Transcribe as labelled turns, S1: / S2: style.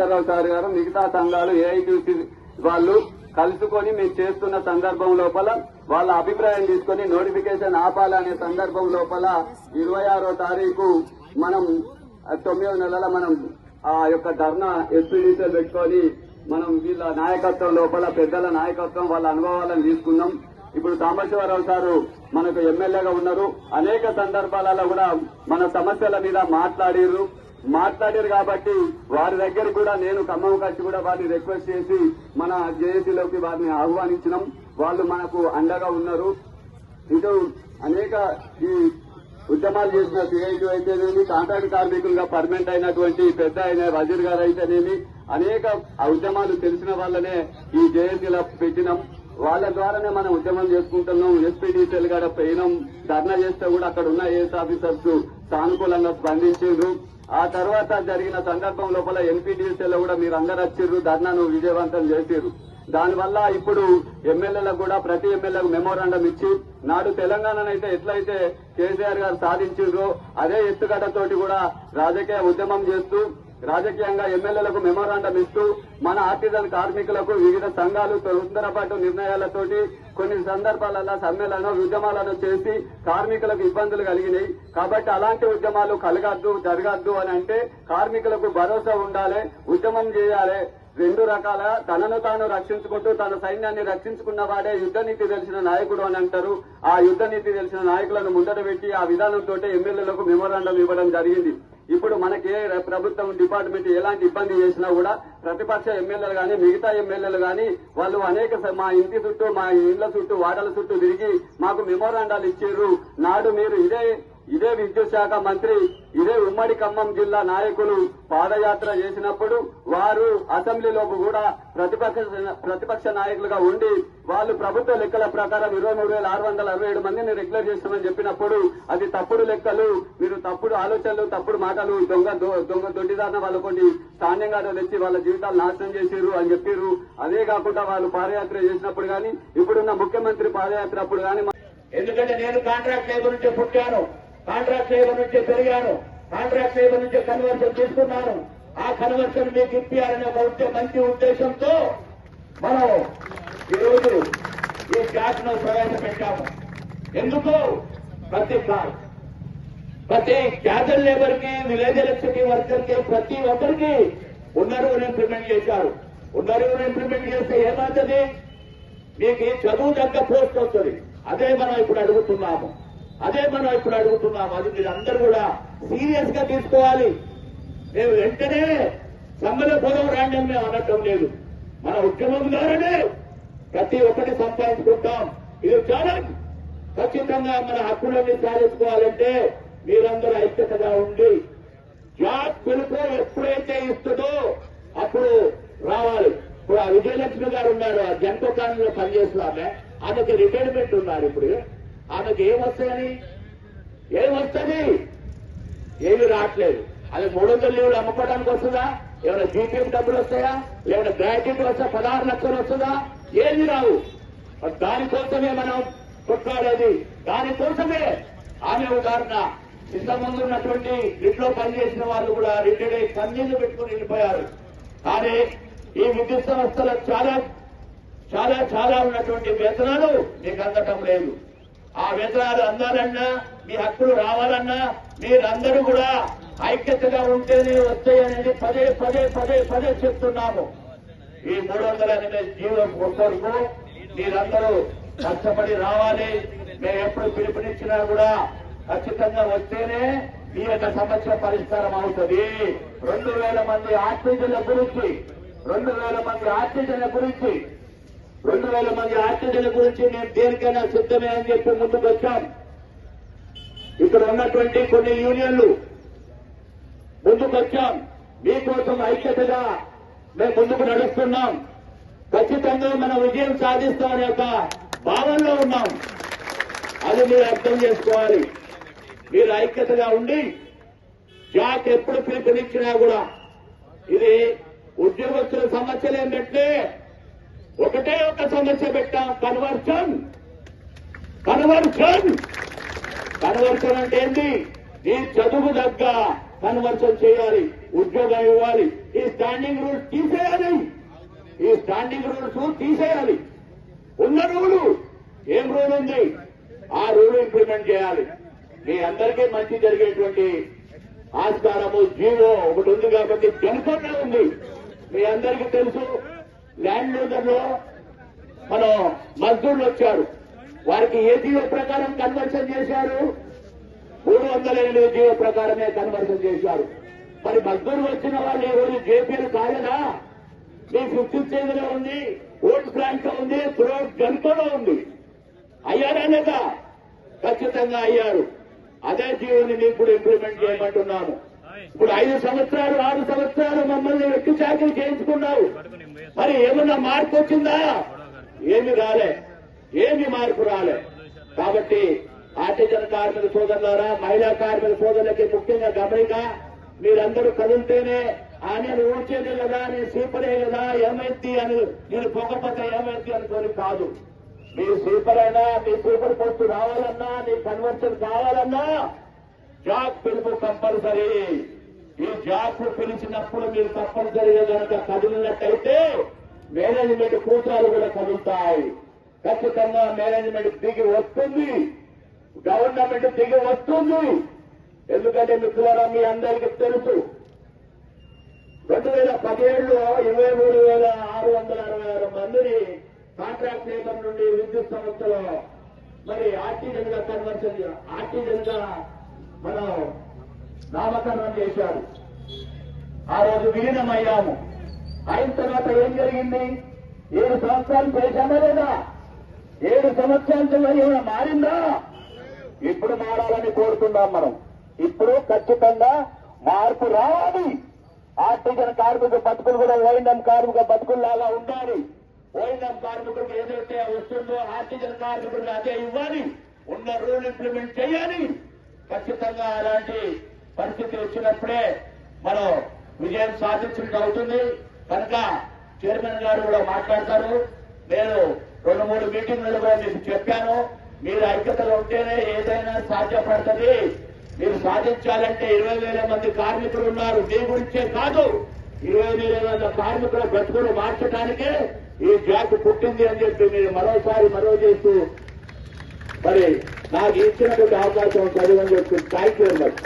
S1: Eswararao sir గారు మిగతా సంఘాలు ఏఐటీసీ వాళ్ళు కలుసుకొని మేము చేస్తున్న సందర్భం లోపల వాళ్ళ అభిప్రాయం తీసుకొని నోటిఫికేషన్ ఆపాలనే సందర్భం లోపల ఇరవై ఆరో తారీఖు మనం తొమ్మిదో నెలల మనం ఆ యొక్క ధర్నా ఎస్పీడీసీ పెట్టుకొని మనం వీళ్ళ నాయకత్వం లోపల పెద్దల నాయకత్వం వాళ్ళ అనుభవాలను తీసుకున్నాం. ఇప్పుడు సాంబశివరావు సారు మనకు ఎమ్మెల్యేగా ఉన్నారు. అనేక సందర్భాలలో కూడా మన సమస్యల మీద మాట్లాడిర్రు. మాట్లాడారు కాబట్టి వారి దగ్గర కూడా నేను ఖమ్మం కట్టి కూడా వారిని రిక్వెస్ట్ చేసి మన జేఏసీలోకి వారిని ఆహ్వానించినాం. వాళ్ళు మనకు అండగా ఉన్నారు. ఇటు అనేక ఈ ఉద్యమాలు చేసిన సిఐటి అయితేనేమి కాంట్రాక్ట్ కార్మికులుగా పర్మనెంట్ అయినటువంటి పెద్ద అయిన వజీర్ గారు అయితేనేమి అనేక ఉద్యమాలు తెలిసిన వాళ్ళనే ఈ జేఏసీలో పెట్టినాం. వాళ్ళ ద్వారానే మనం ఉద్యమం చేసుకుంటున్నాం. ఎస్పీడీసీలు గారు పోయినాం. ధర్నా చేస్తే కూడా అక్కడ ఉన్న ఏఎస్ ఆఫీసర్స్ సానుకూలంగా స్పందించారు ఆ తర్వాత జరిగిన సందర్భం లోపల ఎన్పీటీసీలో కూడా మీరు అందరు వచ్చిర్రు ధర్నాను విజయవంతం చేసిర్రు. దానివల్ల ఇప్పుడు ఎమ్మెల్యేలకు కూడా ప్రతి ఎమ్మెల్యేకు మెమోరాండం ఇచ్చి నాడు తెలంగాణనైతే ఎట్లయితే కేసీఆర్ గారు సాధించారో అదే ఎత్తుగడతోటి కూడా రాజకీయ ఉద్యమం చేస్తూ రాజకీయంగా ఎమ్మెల్యేలకు మెమోరాండం ఇస్తూ మన ఆర్టిజన్ కార్మికులకు వివిధ సంఘాలు తొందరపాటు నిర్ణయాలతోటి కొన్ని సందర్భాలలో సమ్మేళనం ఉద్యమాలను చేసి కార్మికులకు ఇబ్బందులు కలిగినాయి. కాబట్టి అలాంటి ఉద్యమాలు కలగద్దు జరగద్దు అని అంటే కార్మికులకు భరోసా ఉండాలి ఉద్యమం చేయాలి. రెండు రకాల తనను తాను రక్షించుకుంటూ తన సైన్యాన్ని రక్షించుకున్న వాడే యుద్ధ నీతి తెలిసిన నాయకుడు అని అంటారు. ఆ యుద్ధ నీతి తెలిసిన నాయకులను ముందట పెట్టి ఆ విధానంతో ఎమ్మెల్యేలకు మెమోరాండం ఇవ్వడం జరిగింది. ఇప్పుడు మనకి ప్రభుత్వం డిపార్ట్మెంట్ ఎలాంటి ఇబ్బంది చేసినా కూడా ప్రతిపక్ష ఎమ్మెల్యేలు గాని మిగతా ఎమ్మెల్యేలు గాని వాళ్ళు అనేక మా ఇంటి చుట్టూ మా ఇళ్ళ చుట్టూ వాడల చుట్టూ తిరిగి మాకు మెమోరాండాలు ఇచ్చారు. నాడు మీరు ఇదే ఇదే విద్యుత్ శాఖ మంత్రి ఇదే ఉమ్మడి ఖమ్మం జిల్లా నాయకులు పాదయాత్ర చేసినప్పుడు వారు అసెంబ్లీలోపు కూడా ప్రతిపక్ష ప్రతిపక్ష నాయకులుగా ఉండి వాళ్ళు ప్రభుత్వ లెక్కల ప్రకారం ఇరవై మూడు వేల ఆరు వందల అరవై ఏడు మందిని రెగ్యులర్ చేస్తామని చెప్పినప్పుడు అది తప్పుడు లెక్కలు మీరు తప్పుడు ఆలోచనలు తప్పుడు మాటలు దొంగ దొ- దొంగ దొడ్డిదారిన వాళ్ళ కొన్ని ధాన్యంగా తెచ్చి వాళ్ళ జీవితాలు నాశనం చేసిర్రు అని చెప్పిర్రు. అదే కాకుండా వాళ్ళు పాదయాత్ర చేసినప్పుడు కానీ ఇప్పుడున్న ముఖ్యమంత్రి పాదయాత్ర అప్పుడు కానీ
S2: ఎందుకంటే నేను కాంట్రాక్ట్ లేబర్ నుంచే పుట్టాను. కాంట్రాక్ట్ లేబర్ నుంచే పెరిగాను. కాంట్రాక్ట్ లేబర్ నుంచే కన్వర్షన్ తీసుకున్నాను. ఆ కన్వర్షన్ మీకు ఇప్పియాలనే ఒక ఉంటే మంచి ఉద్దేశంతో మనం ఈరోజు ఈ క్లాస్ను ప్రవేశపెట్టాము. ఎందుకు? ప్రతి కాల్. ప్రతి క్యాజువల్ లేబర్కి విలేజ్ ఎలక్ట్రిసిటీ వర్కర్కి ప్రతి ఒక్కరికి ఉన్నరువును ఇంప్లిమెంట్ చేశారు. ఉన్నరువును ఇంప్లిమెంట్ చేస్తే ఏమవుతుంది? మీకు చదువు తగ్గ పోస్ట్ వస్తుంది. అదే మనం ఇప్పుడు అడుగుతున్నాము. అదే మనం ఇప్పుడు అడుగుతున్నాం. అది మీరందరూ కూడా సీరియస్గా తీసుకోవాలి. మేము వెంటనే సమ్మెలో పొలం రాండి అని మేము అనటం లేదు. మన ఉద్యమం ద్వారానే ప్రతి ఒక్కటి సంపాదించుకుంటాం. ఇది చాలా ఖచ్చితంగా మన హక్కులన్నీ సాధించుకోవాలంటే మీరందరూ ఐక్యతగా ఉండి జాబ్ పిలుపు ఎప్పుడైతే ఇస్తుందో అప్పుడు రావాలి. ఇప్పుడు ఆ విజయలక్ష్మి గారు ఉన్నారు. ఆ జంతో కాలనీలో పనిచేస్తున్న ఆమెకి రిటైర్మెంట్ ఉన్నారు ఇప్పుడు. ఆమెకి ఏమొస్తాయని? ఏమొస్తుంది? ఏమి రావట్లేదు. అది మూడు వందల లీవులు అమ్ముకోవడానికి వస్తుందా? ఏమైనా జీపీఎఫ్ డబ్బులు వస్తాయా? ఏమైనా గ్రాడ్యుయేట్ వస్తా పదహారు లక్షలు వస్తుందా? ఏది రావు. దానికోసమే మనం కొట్లాడేది. దానికోసమే ఆమె ఉదాహరణ. ఇంత ముందు ఉన్నటువంటి ఇంట్లో పనిచేసిన వాళ్ళు కూడా రిటైర్డ్ అయ్యి కన్నీళ్ళు పెట్టుకుని వెళ్ళిపోయారు. కానీ ఈ విద్యుత్ సంస్థలో చాలా చాలా చాలా ఉన్నటువంటి వేతనాలు మీకు అందటం లేదు. ఆ వేతనాలు అందాలన్నా మీ హక్కులు రావాలన్నా మీరందరూ కూడా ఐక్యతగా ఉంటేనే వస్తాయి పదే పదే పదే పదే చెప్తున్నాము. ఈ మూడు వందల ఎనభై జీవం ఒక్కరుకు మీరందరూ కష్టపడి రావాలి. మేము ఎప్పుడు పిలుపునిచ్చినా కూడా ఖచ్చితంగా వస్తేనే మీ యొక్క సమస్య పరిష్కారం అవుతుంది. రెండు వేల మంది ఆర్టిజన్ల గురించి రెండు వేల మంది ఆర్టిజన్ల గురించి రెండు వేల మంది ఆర్టీజీల గురించి మేము దేనికైనా సిద్ధమే అని చెప్పి ముందుకు వచ్చాం ఇక్కడ ఉన్నటువంటి కొన్ని యూనియన్లు ముందుకు వచ్చాం. మీకోసం ఐక్యతగా మేము ముందుకు నడుస్తున్నాం. ఖచ్చితంగా మనం విజయం సాధిస్తామనే ఒక భావనలో ఉన్నాం. అది మీరు అర్థం చేసుకోవాలి. మీరు ఐక్యతగా ఉండి జాక్ ఎప్పుడు పిలుపునిచ్చినా కూడా ఇది ఉద్యోగస్తుల సమస్యలు ఏంటంటే ఒకటే ఒక సమస్య పెట్టాం కన్వర్షన్. కన్వర్షన్. కన్వర్షన్ అంటే ఏంటి? ఈ చదువు దగ్గ కన్వర్షన్ చేయాలి ఉద్యోగం ఇవ్వాలి. ఈ స్టాండింగ్ రూల్స్ తీసేయాలి. ఈ స్టాండింగ్ రూల్స్ తీసేయాలి. ఉన్న రూలు. ఏం రూల్ ఉంది? ఆ రూల్ ఇంప్లిమెంట్ చేయాలి. మీ అందరికీ మంచి జరిగేటువంటి ఆస్కారము జీవో ఒకటి ఉంది కాబట్టి జనపడే ఉంది. మీ అందరికీ తెలుసు ల్యాండ్లో మనం మజ్దూర్లు వచ్చారు. వారికి ఏ జీవో ప్రకారం కన్వర్షన్ చేశారు? మూడు వందల ఎనిమిది జీవో ప్రకారమే కన్వర్షన్ చేశారు. మరి మజ్దూరు వచ్చిన వాళ్ళు ఈ రోజు జేపీలు కాలేదా? మీ ఫిఫ్త్ స్టేజ్లో ఉంది ఓట్ ప్లాంట్లో ఉంది త్రోట్ గంటలో ఉంది. అయ్యారా లేదా? ఖచ్చితంగా అయ్యారు. అదే జీవోని మీకు కూడా ఇంప్లిమెంట్ చేయమంటున్నాము. ఇప్పుడు ఐదు సంవత్సరాలు ఆరు సంవత్సరాలు మమ్మల్ని వెక్కి చాకరీ చేయించుకున్నారు. మరి ఏమన్నా మార్పు వచ్చిందా? ఏమి రాలే. ఏమి మార్పు రాలే. కాబట్టి ఆర్టిజన్ కార్మిక సోదరులారా మహిళా కార్మిక సోదరులకి ముఖ్యంగా గమనిక మీరందరూ కదులుతేనే ఆ నేను ఊడ్చేది కదా నేను సీపరే కదా ఏమైంది అని నేను పొగపోతే ఏమైంది అనుకోని కాదు. మీ స్వీపర్ అయినా మీ సూపర్ పోస్ట్ రావాలన్నా నీ కన్వర్షన్ కావాలన్నా జాబ్ పిలుపు కంపల్సరీ. ఈ జాబ్ పిలిచినప్పుడు మీరు తప్పనిసరిగా కనుక కదిలినట్టయితే మేనేజ్మెంట్ కూతాలు కూడా కదులుతాయి. ఖచ్చితంగా మేనేజ్మెంట్ దిగి వస్తుంది. గవర్నమెంట్ దిగి వస్తుంది. ఎందుకంటే మిత్రులారా మీ అందరికీ తెలుసు. రెండు వేల పదిహేడులో ఇరవై మూడు వేల ఆరు వందల అరవై ఆరు మందిని కాంట్రాక్ట్ లేబర్ నుండి విద్యుత్ సంస్థలో మరి ఆర్టీజన్గా కన్వర్షన్ ఆర్టీజన్గా మనం నామకరణం చేశారు. ఆ రోజు విలీనమయ్యాము. అయిన తర్వాత ఏం జరిగింది? ఏడు సంవత్సరాలు చేశామా లేదా? ఏడు సంవత్సరాల ఏమైనా మారిందా? ఇప్పుడు మారాలని కోరుతున్నాం మనం. ఇప్పుడు ఖచ్చితంగా మార్పు రావాలి. ఆర్టిజన్ కార్మిక బతుకులు కూడా ఓఎంఎం కార్మిక బతుకుల్లాగా ఉండాలి. ఓఎంఎం కార్మికులకు ఏదైతే వస్తుందో ఆర్టిజన్ కార్మికులకు అదే ఇవ్వాలి. ఉన్న రూల్ ఇంప్లిమెంట్ చేయాలి. ఖచ్చితంగా అలాంటి పరిస్థితి వచ్చినప్పుడే మనం విజయం సాధించినట్టు అవుతుంది కనుక చైర్మన్ గారు కూడా మాట్లాడతారు. నేను రెండు మూడు మీటింగ్లు కూడా మీకు చెప్పాను. మీరు ఐక్యతలో ఉంటేనే ఏదైనా సాధ్యపడుతుంది. మీరు సాధించాలంటే ఇరవై వేల మంది కార్మికులు ఉన్నారు. మీ గురించే కాదు. ఇరవై వేల మంది కార్మికుల బ్రతుకులు మార్చడానికే ఈ జాబ్ పుట్టింది అని చెప్పి మీరు మరోసారి మరో చేస్తూ మరి నాకు ఇచ్చినటువంటి అవకాశం చదివని చెప్పి థ్యాంక్ యూ వెరీ మచ్.